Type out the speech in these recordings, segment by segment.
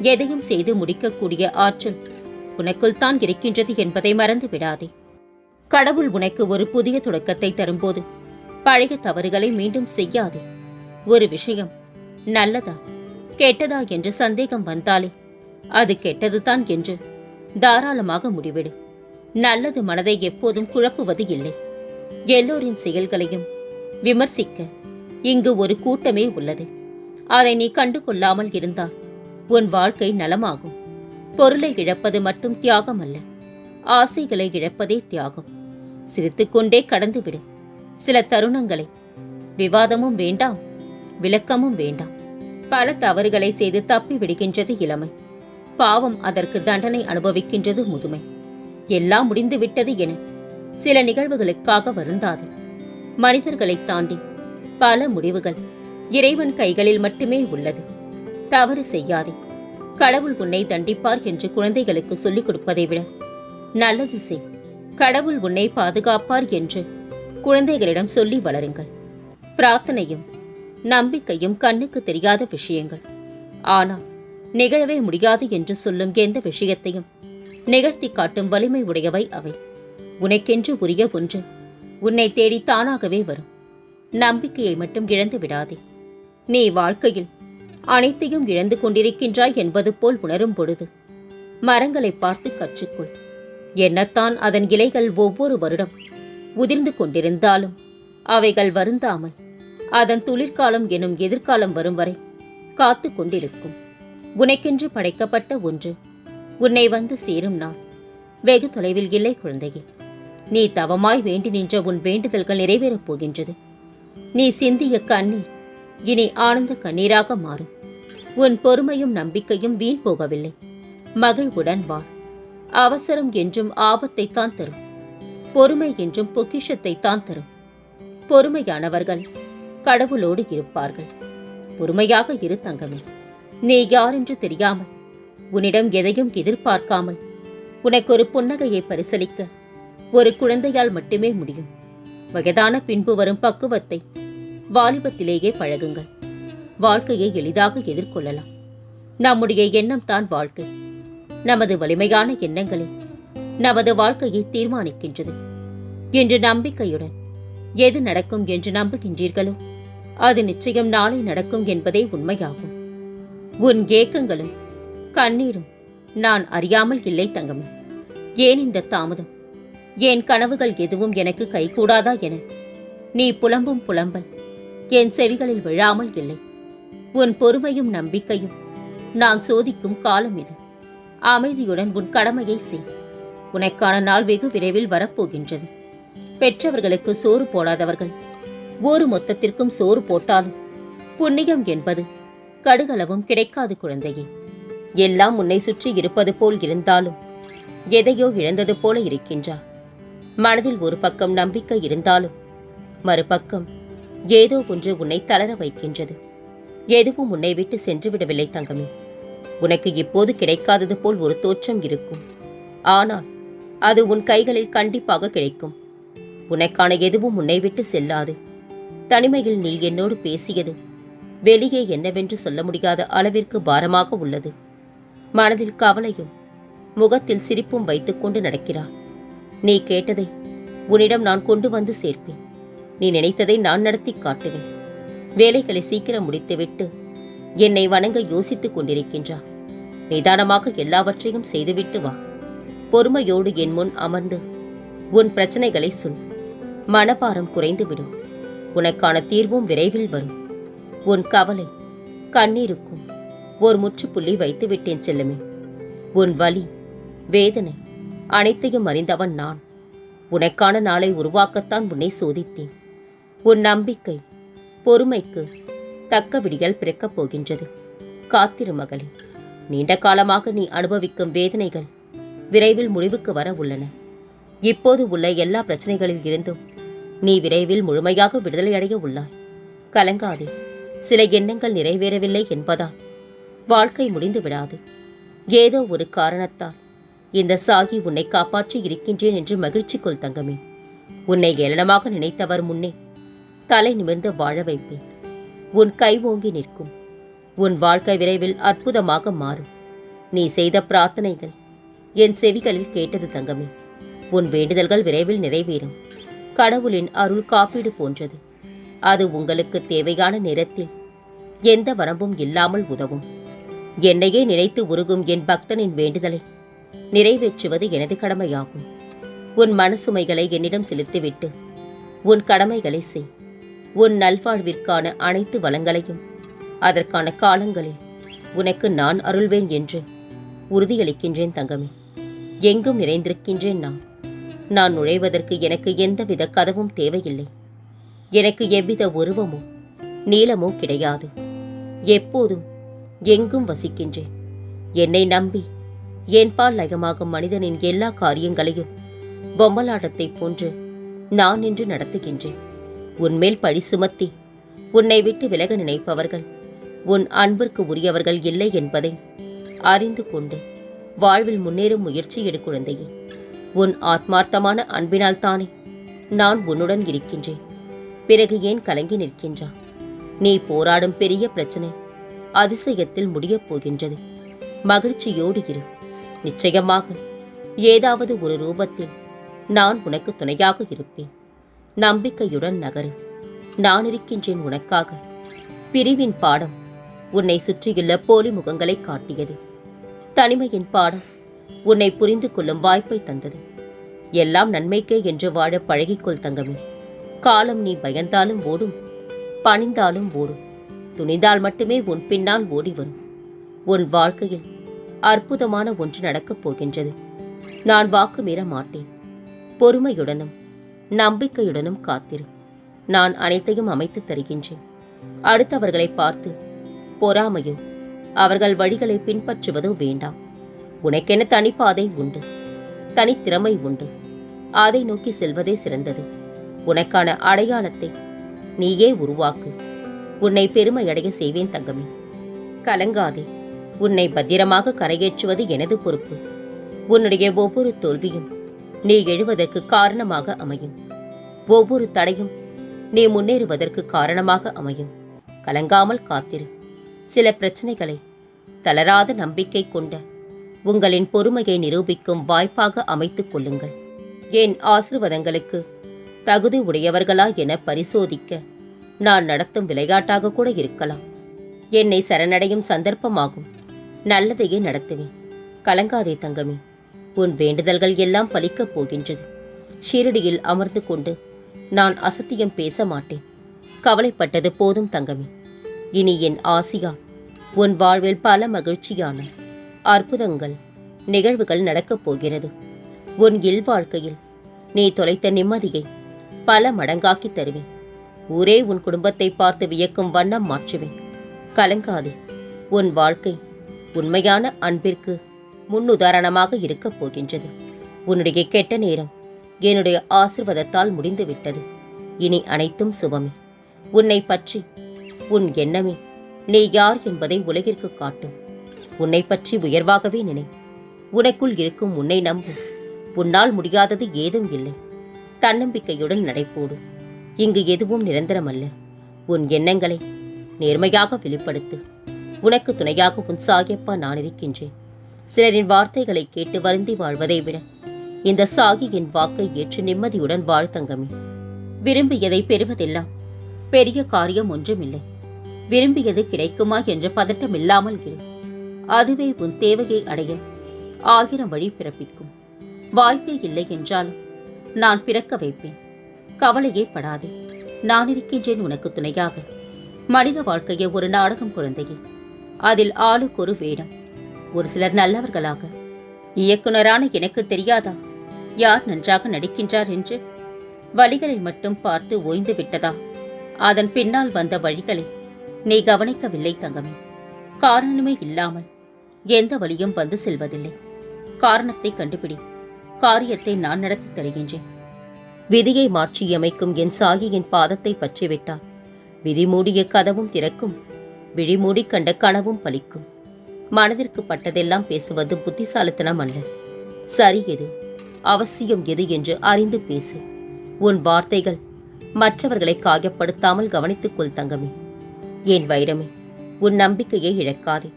எதையும் செய்து முடிக்கக்கூடிய ஆற்றல் உனக்குள் தான் இருக்கின்றது என்பதை மறந்து விடாதே. கடவுள் உனக்கு ஒரு புதிய தொடக்கத்தை தரும்போது பழைய தவறுகளை மீண்டும் செய்யாதே. ஒரு விஷயம் நல்லதா கெட்டதா என்று சந்தேகம் வந்தாலே அது கெட்டதுதான் என்று தாராளமாக முடிவிடு. நல்லது மனதை எப்போதும் குழப்புவது இல்லை. எல்லோரின் செயல்களையும் விமர்சிக்க இங்கு ஒரு கூட்டமே உள்ளது. அதை நீ கண்டு கொள்ளாமல் இருந்தால் உன் வாழ்க்கை நலமாகும். பொருளை இழப்பது மட்டும் தியாகம் அல்ல ஆசைகளை இழப்பதே தியாகம். சிரித்துக்கொண்டே கடந்துவிடு. சில தருணங்களை. விவாதமும் வேண்டாம். விளக்கமும் வேண்டாம். பல தவறுகளை செய்து தப்பி விடுகின்றது இளமை. பாவம் அதற்கு தண்டனை அனுபவிக்கின்றது முதுமை. எல்லாம் முடிந்து விட்டது என சில நிகழ்வுகளுக்காக வருந்தாது. மனிதர்களைத் தாண்டி பல முடிவுகள் இறைவன் கைகளில் மட்டுமே உள்ளது. தவறு செய்யாதே. கடவுள் உன்னை தண்டிப்பார் என்று குழந்தைகளுக்கு சொல்லிக் கொடுப்பதை விட. நல்லது செய். கடவுள் உன்னை பாதுகாப்பார் என்று குழந்தைகளிடம் சொல்லி வளருங்கள். பிரார்த்தனையும் நம்பிக்கையும் கண்ணுக்கு தெரியாத விஷயங்கள். ஆனால் நிகழவே முடியாது என்று சொல்லும் எந்த விஷயத்தையும் நிகழ்த்தி காட்டும் வலிமை உடையவை அவை. உனக்கென்று உரிய ஒன்று உன்னை தேடி தானாகவே வரும். நம்பிக்கையை மட்டும் இழந்து விடாதே. நீ வாழ்க்கையில் அனைத்தையும் இழந்து கொண்டிருக்கின்றாய் என்பது போல் உணரும் பொழுது மரங்களை பார்த்து கற்றுக்கொள். என்னத்தான் அதன் இலைகள் ஒவ்வொரு வருடம் உதிர்ந்து கொண்டிருந்தாலும் அவைகள் வருந்தாமல் அதன் துளிர்காலம் எனும் எதிர்காலம் வரும் வரை காத்து கொண்டிருக்கும். உனக்கென்று படைக்கப்பட்ட ஒன்று உன்னை வந்து சேரும் நாள். வெகு தொலைவில் இல்லை குழந்தையே நீ தவமாய் வேண்டி நின்ற உன் வேண்டுதல்கள் நிறைவேறப் போகின்றது. நீ சிந்திய கண்ணீர் இனி ஆனந்த கண்ணீராக மாறும். உன் பொறுமையும் நம்பிக்கையும் வீண் போகவில்லை. மகிழ்வுடன் வாழ் அவசரம் என்றும் ஆபத்தைத்தான் தரும். பொறுமை என்றும் பொக்கிஷத்தைத்தான் தரும். பொறுமையானவர்கள் கடவுளோடு இருப்பார்கள். பொறுமையாக இரு தங்கமே. நீ யாரென்று தெரியாமல் உன்னிடம் எதையும் எதிர்பார்க்காமல் உனக்கு ஒரு புன்னகையை பரிசலிக்க ஒரு குழந்தையால் மட்டுமே முடியும். வயதான பின்பு வரும் பக்குவத்தை வாலிபத்திலேயே பழகுங்கள். வாழ்க்கையை எளிதாக எதிர்கொள்ளலாம். நம்முடைய எண்ணம் தான் வாழ்க்கை. நமது வலிமையான எண்ணங்களே நமது வாழ்க்கையை தீர்மானிக்கின்றது. என்று நம்பிக்கையுடன் எது நடக்கும் என்று நம்புகின்றீர்களோ அது நிச்சயம் நாளை நடக்கும் என்பதே உண்மையாகும். உன் ஏக்கங்களும் கண்ணீரும் நான் அறியாமல் இல்லை தங்கமே. ஏன் இந்த தாமதம்? என் கனவுகள் எதுவும் எனக்கு கைகூடாதா என? நீ புலம்பும் புலம்பல். என் செவிகளில் விழாமல் இல்லை. உன் பொறுமையும் நம்பிக்கையும் நான் சோதிக்கும் காலம் இது. அமைதியுடன் உன் கடமையை செய். உனக்கான நாள் வெகு விரைவில் வரப்போகின்றது. பெற்றவர்களுக்கு சோறு போடாதவர்கள். ஒரு மொத்தத்திற்கும் சோறு போட்டாலும் புண்ணியம் என்பது கடுகளவும் கிடைக்காது குழந்தையே. எல்லாம் உன்னை சுற்றி இருப்பது போல் இருந்தாலும் எதையோ இழந்தது போல இருக்கின்றா. மனதில் ஒரு பக்கம் நம்பிக்கை இருந்தாலும் மறுபக்கம் ஏதோ ஒன்று உன்னை தளர வைக்கின்றது. எதுவும் உன்னை விட்டு சென்று விடவில்லை தங்கமே. உனக்கு இப்போது கிடைக்காதது போல் ஒரு தோற்றம் இருக்கும். ஆனால் அது உன் கைகளில் கண்டிப்பாக கிடைக்கும். உனக்கான எதுவும் உன்னை விட்டு செல்லாது. தனிமையில் நீ என்னோடு பேசியது வெளியே என்னவென்று சொல்ல முடியாத அளவிற்கு பாரமாக உள்ளது. மனதில் கவலையும் முகத்தில் சிரிப்பும் வைத்துக்கொண்டு நடக்கிறார். நீ கேட்டதை உன்னிடம் நான் கொண்டு வந்து சேர்ப்பேன். நீ நினைத்ததை நான் நடத்தி காட்டுவேன். வேலைகளை சீக்கிரம் முடித்துவிட்டு என்னை வணங்க யோசித்துக் கொண்டிருக்கின்றா நிதானமாக எல்லாவற்றையும் செய்துவிட்டு வா. பொறுமையோடு என் முன் அமர்ந்து உன் பிரச்சனைகளை சொல். மனபாரம் குறைந்துவிடும். உனக்கான தீர்வும் விரைவில் வரும். உன் கவலை கண்ணீருக்கும். ஒரு முற்றுப்புள்ளி வைத்து விட்டேன் செல்லுமே. உன் வலி வேதனை அனைத்தையும் அறிந்தவன் நான். உனக்கான நாளை உருவாக்கத்தான் உன்னை சோதித்தேன். உன் நம்பிக்கை பொறுமைக்கு தக்க விடியல் பிறக்கப் போகின்றது. காத்திரு மகளே நீண்ட காலமாக நீ அனுபவிக்கும் வேதனைகள் விரைவில் முடிவுக்கு வர உள்ளன. இப்போது உள்ள எல்லா பிரச்சனைகளில் இருந்தும் நீ விரைவில் முழுமையாக விடுதலையடைய உள்ளாய். கலங்காதே சில எண்ணங்கள் நிறைவேறவில்லை என்பதால் வாழ்க்கை முடிந்து விடாது. ஏதோ ஒரு காரணத்தால் இந்த சாகி உன்னை காப்பாற்றி இருக்கின்றேன் என்று மகிழ்ச்சி கொள் தங்கமே. உன்னை ஏளனமாக நினைத்தவர் முன்னே தலை நிமிர்ந்து வாழ வைப்பேன். உன் கை ஓங்கி நிற்கும். உன் வாழ்க்கை விரைவில் அற்புதமாக மாறும். நீ செய்த பிரார்த்தனைகள் என் செவிகளில் கேட்டது தங்கமே. உன் வேண்டுதல்கள் விரைவில் நிறைவேறும். கடவுளின் அருள் காப்பீடு போன்றது. அது உங்களுக்கு தேவையான நேரத்தில் எந்த வரம்பும் இல்லாமல் உதவும். என்னையே நினைத்து உருகும் என் பக்தனின் வேண்டுதலை நிறைவேற்றுவது எனது கடமையாகும். உன் மனசுமைகளை என்னிடம் செலுத்திவிட்டு உன் கடமைகளை செய். உன் நல்வாழ்விற்கான அனைத்து வளங்களையும். அதற்கான காலங்களில் உனக்கு நான் அருள்வேன் என்று உறுதியளிக்கின்றேன் தங்கமே. எங்கும் நிறைந்திருக்கின்றேன் நான். நான் நுழைவதற்கு எனக்கு எந்தவித கதவும் தேவையில்லை. எனக்கு எவ்வித உருவமோ நீளமோ கிடையாது. எப்போதும் எங்கும் வசிக்கின்றேன். என்னை நம்பி என்பால் லயமாகும் மனிதனின் எல்லா காரியங்களையும் பொம்மலாட்டத்தைப் போன்று நான் என்று நடத்துகின்றேன். உன்மேல் பழி சுமத்தி உன்னை விட்டு விலக நினைப்பவர்கள் உன் அன்பிற்கு உரியவர்கள் இல்லை என்பதை அறிந்து கொண்டு வாழ்வில் முன்னேறும் முயற்சி எடு குழந்தையே. உன் ஆத்மார்த்தமான அன்பினால் தானே நான் உன்னுடன் இருக்கின்றேன். பிறகு ஏன் கலங்கி நிற்கின்றா? நீ போராடும் பெரிய பிரச்சனை அதிசயத்தில் முடியப் போகின்றது. மகிழ்ச்சியோடு இரு. நிச்சயமாக ஏதாவது ஒரு ரூபத்தில் நான் உனக்கு துணையாக இருப்பேன். நம்பிக்கையுடன் நகரு. நான் இருக்கின்றேன் உனக்காக. பிரிவின் பாடம் உன்னை சுற்றியுள்ள போலி முகங்களை காட்டியது. தனிமையின் பாடம் உன்னை புரிந்து கொள்ளும் வாய்ப்பை தந்தது. எல்லாம் நன்மைக்கே என்று வாழ பழகிக்கொள் தங்கமே. காலம் நீ பயந்தாலும் ஓடும் பணிந்தாலும் ஓடும். துணிந்தால் மட்டுமே உன் பின்னால் ஓடி வரும். உன் வாழ்க்கையில் அற்புதமான ஒன்று நடக்கப் போகின்றது. நான் வாக்கு மீற மாட்டேன். பொறுமையுடனும் நம்பிக்கையுடனும் காத்திரு. நான் அனைத்தையும் அமைத்து தருகின்றேன். அடுத்தவர்களை பார்த்து பொறாமையோ அவர்கள் வழிகளை பின்பற்றுவதோ வேண்டாம். உனக்கென தனிப்பாதை உண்டு. தனித்திறமை உண்டு. அதை நோக்கி செல்வதே சிறந்தது. உனக்கான அடையாளத்தை நீயே உருவாக்கு. உன்னை பெருமையடைய செய்வேன் தங்கமே. கலங்காதே. உன்னை பத்திரமாக கரையேற்றுவது எனது பொறுப்பு. உன்னுடைய ஒவ்வொரு தோல்வியும் நீ எழுவதற்கு காரணமாக அமையும். ஒவ்வொரு தடையும் நீ முன்னேறுவதற்கு காரணமாக அமையும். கலங்காமல் காத்திரு. சில பிரச்சனைகளை தளராத நம்பிக்கை கொண்ட உங்களின் பொறுமையை நிரூபிக்கும் வாய்ப்பாக அமைத்துக் கொள்ளுங்கள். என் ஆசிர்வாதங்களுக்கு தகுதி உடையவர்களா என பரிசோதிக்க நான் நடத்தும் விளையாட்டாக கூட இருக்கலாம். என்னை சரணடையும் சந்தர்ப்பமாகும். நல்லதையே நடத்துவேன். கலங்காதே தங்கமே. உன் வேண்டுதல்கள் எல்லாம் பலிக்கப் போகின்றது. ஷீரடியில் அமர்ந்து கொண்டு நான் அசத்தியம் பேச மாட்டேன். கவலைப்பட்டது போதும் தங்கமே. இனி என் ஆசியா உன் வாழ்வில் பல மகிழ்ச்சியான அற்புதங்கள் நிகழ்வுகள் நடக்கப் போகிறது. உன் இல்வாழ்க்கையில் நீ தொலைத்த நிம்மதியை பல மடங்காக்கி தருவேன். ஊரே உன் குடும்பத்தை பார்த்து வியக்கும் வண்ணம் மாற்றுவேன். கலங்காதே உன் வாழ்க்கை உண்மையான அன்பிற்கு முன்னுதாரணமாக இருக்கப் போகின்றது. உன்னுடைய கெட்ட நேரம் என்னுடைய ஆசிர்வாதத்தால் முடிந்துவிட்டது. இனி அனைத்தும் சுபமே. உன்னை பற்றி உன் எண்ணமே நீ யார் என்பதை உலகிற்கு காட்டும். உன்னை பற்றி உயர்வாகவே நினை. உனக்குள் இருக்கும் உன்னை நம்பு. உன்னால் முடியாதது ஏதும் இல்லை. தன்னம்பிக்கையுடன் நடைபோடு. இங்கு எதுவும் நிரந்தரமல்ல. உன் எண்ணங்களை நேர்மையாக வெளிப்படுத்து. உனக்கு துணையாக உன் சாகியப்பா நான் இருக்கின்றேன். சிலரின் வார்த்தைகளை கேட்டு வருந்தி வாழ்வதை விட இந்த சாகியின் வாக்கை ஏற்று நிம்மதியுடன் வாழ்த்தங்கமே விரும்பியதை பெறுவதெல்லாம் பெரிய காரியம் ஒன்றுமில்லை. விரும்பியது கிடைக்குமா என்ற பதட்டம் இல்லாமல் இரு. அதுவே உன் தேவையை அடைய ஆயிரம் வழி பிறப்பிக்கும். வாய்ப்பே இல்லை என்றாலும் நான் பிறக்க வைப்பேன். கவலையே படாதே. நான் இருக்கின்றேன் உனக்கு துணையாக. மனித வாழ்க்கையை ஒரு நாடகம் குழந்தையே. அதில் ஆளுக்கு ஒரு வேடம். ஒரு சிலர் நல்லவர்களாக. இயக்குனரான எனக்கு தெரியாதா? யார் நன்றாக நடிக்கின்றார் என்று? வழிகளை மட்டும் பார்த்து ஓய்ந்து விட்டதா? அதன் பின்னால் வந்த வழிகளை நீ கவனிக்கவில்லை தங்கமே. காரணமே இல்லாமல் எந்த வழியும் வந்து செல்வதில்லை. காரணத்தை கண்டுபிடி. காரியத்தை நான் நடத்தி தருகின்றேன். விதியை மாற்றியமைக்கும் என் சாகியின் பாதத்தை பற்றிவிட்டால் விதி மூடிய கதவும் திறக்கும் விழிமூடி கண்ட கனவும் பலிக்கும். மனதிற்கு பட்டதெல்லாம் பேசுவது புத்திசாலித்தனம் அல்ல. சரி எது? அவசியம் எது என்று அறிந்து பேசு. உன் வார்த்தைகள் மற்றவர்களை காயப்படுத்தாமல் கவனித்துக்கொள் தங்கமே. என் வைரமே உன் நம்பிக்கையை இழக்காதே.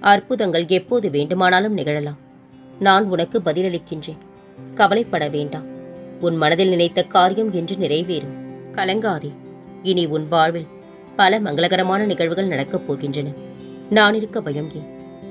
அற்புதங்கள் எப்போது வேண்டுமானாலும் நிகழலாம். நான் உனக்கு பதிலளிக்கின்றேன். கவலைப்பட வேண்டாம். உன் மனதில் நினைத்த காரியம் என்று நிறைவேறும். கலங்காதே. இனி உன் வாழ்வில் பல மங்களகரமான நிகழ்வுகள் நடக்கப் போகின்றன. நான் இருக்க பயம் ஏன்?